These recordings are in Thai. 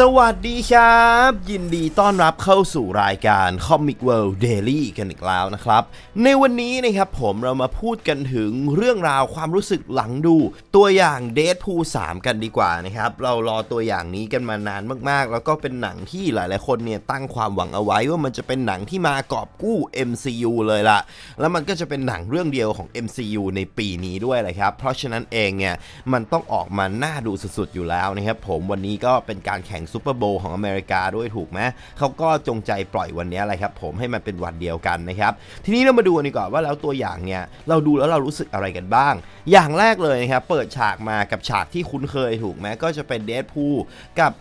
สวัสดีครับ ยินดีต้อนรับเข้าสู่รายการ Comic World Daily กันอีกแล้วนะครับ ในวันนี้นะครับผมเรามาพูดกันถึงเรื่องราวความรู้สึกหลังดู ตัวอย่าง Deadpool 3 กันดีกว่านะครับ เรารอตัวอย่างนี้กันมานานมากๆ แล้วก็เป็นหนังที่หลายๆ คนเนี่ยตั้งความหวังเอาไว้ว่ามันจะเป็นหนังที่มากอบกู้ MCU เลยละแล้วมันก็จะเป็นหนังเรื่องเดียวของ MCU ในปีนี้ด้วยเลยครับเพราะฉะนั้นเองเนี่ยมันต้องออกมาน่าดูสุดๆอยู่แล้วนะครับผมวันนี้ก็เป็นการแข่งซูเปอร์โบว์ของอเมริกาด้วยถูกไหมเขาก็จงใจปล่อยวันนี้อะไรครับผมให้มันเป็นวันเดียวกันนะครับ ทีนี้เรามาดูกันดีกว่าว่าแล้วตัวอย่างเนี่ยเราดูแล้วเรารู้สึกอะไรกันบ้าง อย่างแรกเลยนะครับเปิดฉากมากับฉากที่คุ้นเคยถูกไหมก็จะเป็นเดดพูกับ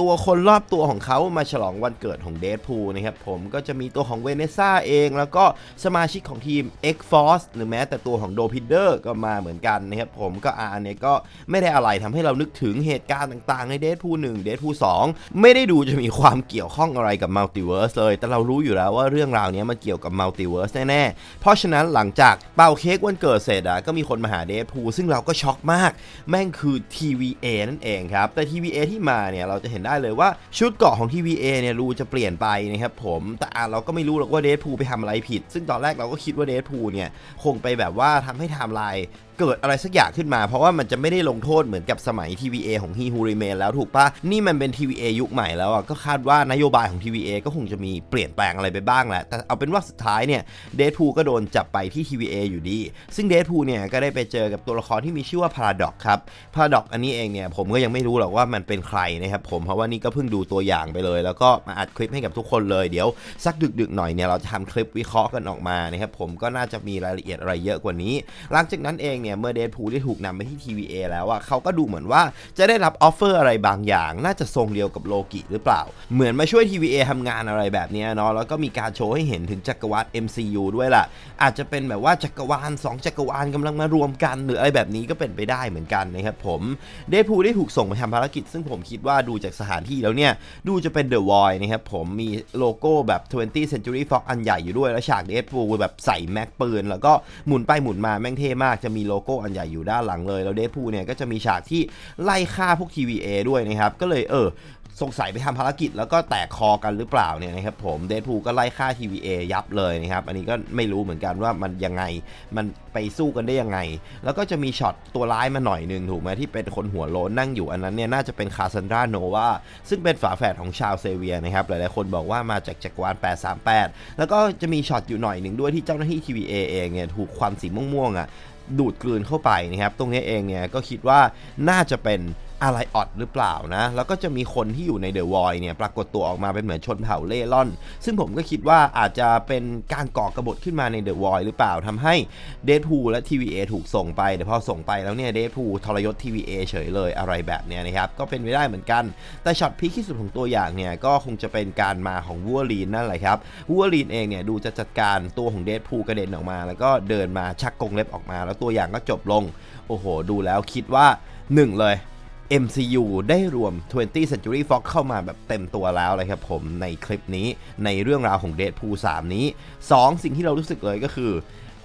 ตัวคนรอบตัวของเขามาฉลองวันเกิดของเดดพูนะครับผมก็จะมีตัวของเวเนซ่าเอง แล้วก็สมาชิกของทีม X-Force หรือแม้แต่ตัวของโดพิเดอร์ก็มาเหมือนกันนะครับผมก็อาเนี่ยก็ไม่ได้อะไรทำให้เรานึกถึงเหตุการณ์ต่างๆ ในเด p พูหนึ่งเด p พูสองไม่ได้ดูจะมีความเกี่ยวข้องอะไรกับมัลติเวิร์สเลย แต่เรารู้อยู่แล้วว่าเรื่องราวนี้มันเกี่ยวกับมัลติเวิร์สแน่ๆ เพราะฉะนั้นหลังจากเป่าเค้กวันเกิดเสร็จอะก็มีคนมาหาเด p พูซึ่งเราก็ช็อกมาก แม่งคือ TVA นั่นเองครับแต่ TVA ที่มาเนี่ยเราจะเห็นได้ได้เลยว่าชุดเกาะของ TVA เนี่ยรูจะเปลี่ยนไปนะครับผมแต่อะเราก็ไม่รู้หรอกว่าเดทพูไปทำอะไรผิด ซึ่งตอนแรกเราก็คิดว่าเดทพูเนี่ยคงไปแบบว่าทำให้ไทม์ไลน์ เกิดอะไรสักอย่างขึ้นมา เพราะว่ามันจะไม่ได้ลงโทษเหมือนกับสมัย TVA ของ He Who Remain แล้วถูกปะนี่มันเป็น TVA ยุคใหม่แล้วอะก็คาดว่านโยบายของ TVA ก็คงจะมีเปลี่ยนแปลงอะไรไปบ้างแหละแต่เอาเป็นว่าสุดท้ายเนี่ยเด p พูก็โดนจับไปที่ TVA อยู่ดี ซึ่งเด p พูเนี่ยก็ได้ไปเจอกับตัวละครที่มีชื่อว่า Paradox ครับ Paradox อันนี้เองเนี่ยผมก็ยังไม่รู้หรอกว่ามันเป็นใครนะครับผมเพราะว่านี่ก็เพิ่งดูตัวอย่างไปเลย แล้วก็มาอัดคลิปให้กับทุกคนเลยเดี๋ยวสักดึกๆหน่อยเนี่ยเราจะทำคลิปวิเคราะห์กันออกมานะครับผมก็น่าจะมีรายละเอียดอะไรเยอะกว่านี้ หลังจากนั้นเองเนี่ยเมื่อเด p พูได้ถูกนำไปที่ TVA แล้วอะเขาก็ดูเหมือนว่าจะได้รับออฟเฟอร์อะไรบางอย่าง น่าจะทรงเดียวกับโลกิหรือเปล่า เหมือนมาช่วย TVA ทำงานอะไรแบบนี้เนาะแล้วก็มีการโชว์ให้เห็นถึงจักรวาล MCU ด้วยล่ะ อาจจะเป็นแบบว่าจักรวาล 2 จักรวาลกำลังมารวมกัน หรืออะไรแบบนี้ก็เป็นไปได้เหมือนกันนะครับผมเด p พูได้ถูกส่งไปทำภารกิจ ซึ่งผมคิดว่าดูจากสถานที่แล้วเนี่ยดูจะเป็น The Void นะครับผมมีโลโก้แบบ 20th Century Fox อันใหญ่อยู่ด้วยแล้วฉากเด p พูแบบใส่แม็กปืนแล้วก็หมุนไปหมุนมาแม่งเท่มากจะมีโลโก้อันใหญ่อยู่ด้านหลังเลย แล้วเด p พูเนี่ยก็จะมีฉากที่ไล่ฆ่าพวก TVA ด้วยนะครับก็เลยเออสงสัยไปทำภารกิจแล้วก็แตกคอกันหรือเปล่าเนี่ยนะครับผมเด p พูก็ไล่ฆ่า TVA ยับเลยนะครับ อันนี้ก็ไม่รู้เหมือนกันว่ามันยังไงมันไปสู้กันได้ยังไง แล้วก็จะมีช็อตตัวร้ายมาหน่อยหนึ่งถูกไหมที่เป็นคนหัวโล้นนั่งอยู่อันนั้นเนี่ยน่าจะเป็นคาซันดราโนวาซึ่งเป็นฝาแฝดของชาวเซเวียนะครับหลายๆคนบอกว่ามาจากจักรวาล 838 แล้วก็จะมีช็อตอยู่หน่อยหนึ่งด้วยที่เจ้าหน้าที่ TVA เองเนี่ยถูกควันสีม่วงๆอะ ดูดกลืนเข้าไปนะครับ ตรงนี้เองเนี่ยก็คิดว่าน่าจะเป็น อะไรออดหรือเปล่านะ แล้วก็จะมีคนที่อยู่ในเดอะวอยเนี่ยปรากฏตัวออกมาเป็นเหมือนชนเผ่าเล่ร่อน ซึ่งผมก็คิดว่าอาจจะเป็นการก่อกระบฏขึ้นมาในเดอะวอยหรือเปล่าทำให้เด p พูและ TVA ถูกส่งไปแต่พอส่งไปแล้วเนี่ยเด p พูทรยศ TVA เฉยเลยอะไรแบบเนี้ยนะครับ ก็เป็นไปได้เหมือนกัน แต่ช็อตพีคที่สุดของตัวอย่างเนี่ยก็คงจะเป็นการมาของวัวลีนนั่นแหละครับวัวลีนเองเนี่ยดูจะจัดการตัวของเด p พูกระเด็นออกมา แล้วก็เดินมาชักกรงเล็บออกมา แล้วตัวอย่างก็จบลง โอ้โห ดูแล้วคิดว่าหนึ่งเลย MCU ได้รวม 20th Century Fox เข้ามาแบบเต็มตัวแล้วเลยครับผมในคลิปนี้ในเรื่องราวของ Deadpool 3 นี้ 2 สิ่งที่เรารู้สึกเลยก็คือ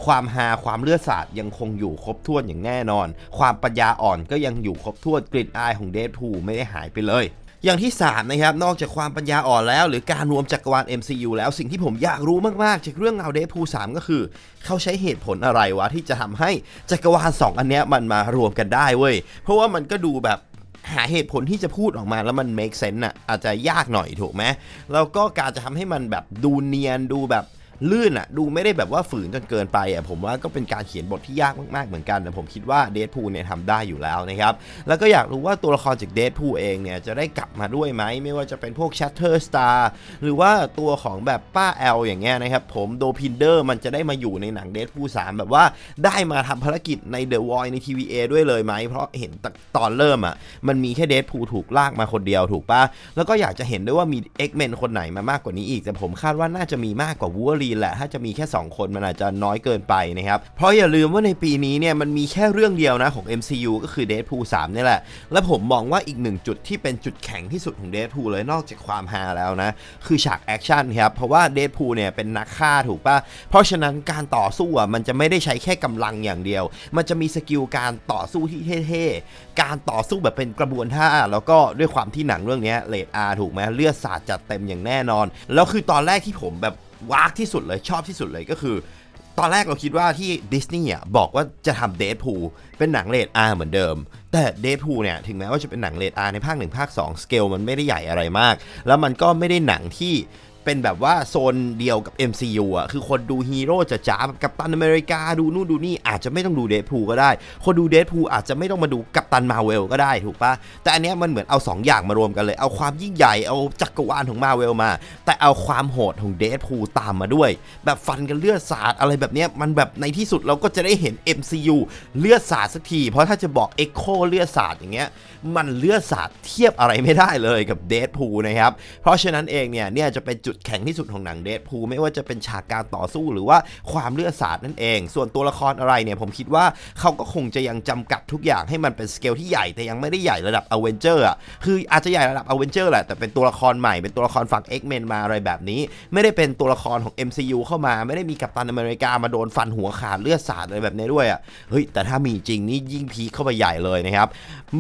ความฮาความเลือดสาดยังคงอยู่ครบถ้วนอย่างแน่นอน ความปัญญาอ่อนก็ยังอยู่ครบถ้วนกลิ่นอายของ Deadpool ไม่ได้หายไปเลยอย่างที่ 3 นะครับ นอกจากความปัญญาอ่อนแล้ว หรือการรวมจักรวาล MCU แล้วสิ่งที่ผมอยากรู้มากๆ จากเรื่องราเดพู3ก็คือ เขาใช้เหตุผลอะไรวะ ที่จะทำให้จักรวาล 2 อันเนี้ยมันมารวมกันได้เว้ย เพราะว่ามันก็ดูแบบ หาเหตุผลที่จะพูดออกมาแล้วมัน make sense อะอาจจะยากหน่อยถูกไหมแล้วก็การจะทำให้มันแบบดูเนียนดูแบบ ลื่นอะดูไม่ได้แบบว่าฝืนจนเกินไปอะผมว่าก็เป็นการเขียนบทที่ยากมากๆเหมือนกันแต่ผมคิดว่าเด p พูเนี่ยทำได้อยู่แล้วนะครับ แล้วก็อยากรู้ว่าตัวละครจากเด p พูเองเนี่ยจะได้กลับมาด้วยไหม ไม่ว่าจะเป็นพวก Shatter Star หรือว่าตัวของแบบป้าแอลอย่างเงี้ยนะครับผมโดพินเดอร์มันจะได้มาอยู่ในหนังเด p พู3แบบว่าได้มาทำภารกิจใน The Void ใน TVA ด้วยเลยไหม เพราะเห็นตอนเริ่มอะมันมีแค่เด p พูถูกลากมาคนเดียวถูกปะแล้วก็อยากจะเห็นด้วยว่ามี X-Men คนไหนมามากกว่านี้อีก แต่ผมคาดว่าน่าจะมีมากกว่าวู l ลีนแหละ ถ้าจะมีแค่ 2 คนมันอาจจะน้อยเกินไปนะครับ เพราะอย่าลืมว่าในปีนี้เนี่ยมันมีแค่เรื่องเดียวนะของ MCU ก็คือ Deadpool 3นี่แหละ และผมมองว่าอีกหนึ่งจุดที่เป็นจุดแข็งที่สุดของ Deadpool เลยนอกจากความฮาแล้วนะ คือฉากแอคชั่นครับ เพราะว่า Deadpool เนี่ยเป็นนักฆ่าถูกปะเพราะฉะนั้นการต่อสู้อะมันจะไม่ได้ใช้แค่กำลังอย่างเดียว มันจะมีสกิลการต่อสู้ที่เท่ๆ การต่อสู้แบบเป็นกระบวนท่า แล้วก็ด้วยความที่หนังเรื่องนี้เลดอาถูกไหมเลือดสาดจัดเต็มอย่างแน่นอน แล้วคือตอนแรกที่ผมแบบ วากที่สุดเลยชอบที่สุดเลยก็คือ ตอนแรกเราคิดว่าที่ดิสนีย์บอกว่าจะทำเดทพูเป็นหนังเรทอาเหมือนเดิม แต่เดทพูเนี่ยถึงแม้ว่าจะเป็นหนังเรทอาในภาค 1 ภาค 2 สเกลมันไม่ได้ใหญ่อะไรมาก แล้วมันก็ไม่ได้หนังที่ เป็นแบบว่าโซนเดียวกับ MCU อะ คือคนดูฮีโร่จะจ้าแบบกัปตันอเมริกาดูนู่นดูนี่อาจจะไม่ต้องดูเด p พูก็ได้ คนดูเด p พูอาจจะไม่ต้องมาดูกัปตันมาเวลก็ได้ถูกปะแต่อันเนี้ยมันเหมือนเอา 2 อย่างมารวมกันเลย เอาความยิ่งใหญ่เอาจักรวาลของมาเวลมา แต่เอาความโหดของเด p พูตามมาด้วย แบบฟันกันเลือดสาดอะไรแบบเนี้ยมันแบบในที่สุดเราก็จะได้เห็น MCU เลือดสาดสักที เพราะถ้าจะบอก Echo เลือดสาดอย่างเงี้ยมันเลือดสาดเทียบอะไรไม่ได้เลยกับเด p พูนะครับเพราะฉะนั้นเองเนี่ยเนี่ยจะเป็นจุดแข็งที่สุดของหนังเด p พูไม่ว่าจะเป็นฉากการต่อสู้หรือว่าความเลือดสาดนั่นเอง ส่วนตัวละครอะไรเนี่ยผมคิดว่าเขาก็คงจะยังจำกัดทุกอย่างให้มันเป็นสเกลที่ใหญ่แต่ยังไม่ได้ใหญ่ระดับอเวนเจอร์อะคืออาจจะใหญ่ระดับอเวนเจอร์แหละแต่เป็นตัวละครใหม่เป็นตัวละครฝั่ง X-Men มาอะไรแบบนี้ ไม่ได้เป็นตัวละครของ MCU เข้ามา ไม่ได้มีกัปตันอเมริกามาโดนฟันหัวขาดเลือดสาดอะไรแบบนี้ด้วยอะเฮ้ยแต่ถ้ามีจริงนี่ยิ่งพีคเข้าไปใหญ่เลยนะครับ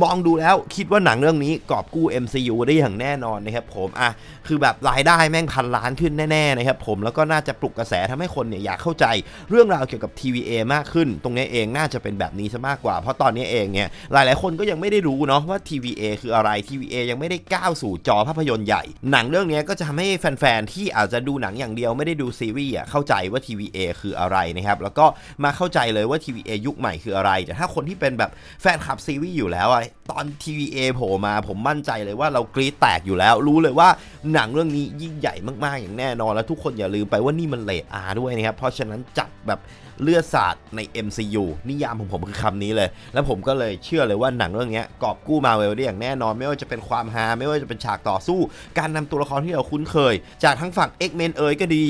มองดูแล้วคิดว่าหนังเรื่องนี้กอบกู้ MCU ได้อย่างแน่นอนนะครับผมอะคือแบบรายได้แม่งพันล้านขึ้นแน่ๆนะครับผมแล้วก็น่าจะปลุกกระแสทำให้คนเนี่ยอยากเข้าใจเรื่องราวเกี่ยวกับ TVA มากขึ้น ตรงนี้เองน่าจะเป็นแบบนี้ซะมากกว่า เพราะตอนนี้เองเนี่ยหลายๆ คนก็ยังไม่ได้รู้เนาะว่า TVA คืออะไร TVA ยังไม่ได้ก้าวสู่จอภาพยนตร์ใหญ่ หนังเรื่องนี้ก็จะทำให้แฟนๆที่อาจจะดูหนังอย่างเดียวไม่ได้ดูซีรีส์อะเข้าใจว่า TVA คืออะไรนะครับแล้วก็มาเข้าใจเลยว่า TVA ยุคใหม่คืออะไร แต่ถ้าคนที่เป็นแบบแฟนคลับซีรีส์อยู่แล้วอะตอน TVA โผล่มาผมมั่นใจเลยว่าเรากรี๊ดแตกอยู่แล้ว รู้เลยว่าหนังเรื่องนี้ยิ่งใหญ่มากๆอย่างแน่นอนแล้วทุกคนอย่าลืมไปว่านี่มันเลดอาด้วยนะครับเพราะฉะนั้นจัดแบบเลือดสาดใน MCU นิยามของผมคือคำนี้เลย แล้วผมก็เลยเชื่อเลยว่าหนังเรื่องนี้กอบกู้มาเวลได้อย่างแน่นอน ไม่ว่าจะเป็นความฮาไม่ว่าจะเป็นฉากต่อสู้ การนำตัวละครที่เราคุ้นเคย จากทั้งฝั่ง X-Men เอยก็ดี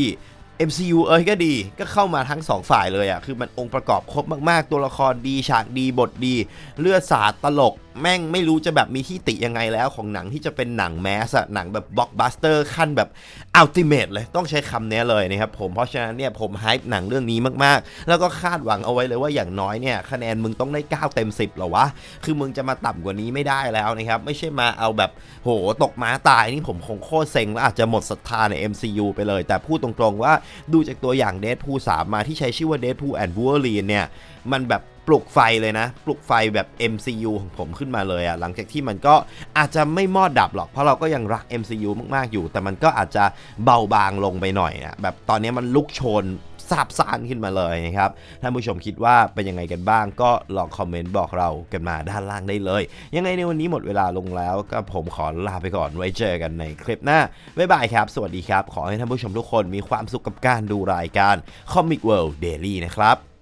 MCU เอ้ยก็ดีก็เข้ามาทั้ง 2 ฝ่ายเลยอะ่ะคือมันองค์ประกอบครบมากๆ ตัวละครดีฉากดีบทดี เลือดสาดตลก แม่งไม่รู้จะแบบมีที่ติยังไงแล้วของหนังที่จะเป็นหนังแมสอะหนังแบบบล็อกบัสเตอร์ขั้นแบบอัลติเมทเลยต้องใช้คำนี้เลยนะครับผมเพราะฉะนั้นเนี่ยผมไฮป์หนังเรื่องนี้มากๆ แล้วก็คาดหวังเอาไว้เลยว่าอย่างน้อยเนี่ยคะแนนมึงต้องได้ 9 เต็ม 10หรอวะคือมึงจะมาต่ำกว่านี้ไม่ได้แล้วนะครับไม่ใช่มาเอาแบบโหตกม้าตายนี่ผมคงโคตรเซ็งแล้วอาจจะหมดศรัทธาใน MCU ไปเลย แต่พูดตรงๆว่าดูจากตัวอย่างเดดพูสามมาที่ใช้ชื่อว่าเดดพูแอนด์วูเอรีนเนี่ย มันแบบปลุกไฟเลยนะ ปลุกไฟแบบ MCU ของผมขึ้นมาเลยอะ่ะหลังจากที่มันก็อาจจะไม่มอดดับหรอก เพราะเราก็ยังรัก MCU มากๆอยู่ แต่มันก็อาจจะเบาบางลงไปหน่อยนะแบบตอนนี้มันลุกโชน ซาบซ่านขึ้นมาเลยนะครับท่านผู้ชมคิดว่าเป็นยังไงกันบ้าง ก็ลองคอมเมนต์บอกเรากันมาด้านล่างได้เลย ยังไงในวันนี้หมดเวลาลงแล้ว ก็ผมขอลาไปก่อนไว้เจอกันในคลิปหน้าบ๊ายบายครับ สวัสดีครับ ขอให้ท่านผู้ชมทุกคนมีความสุขกับการดูรายการ Comic World Daily นะครับ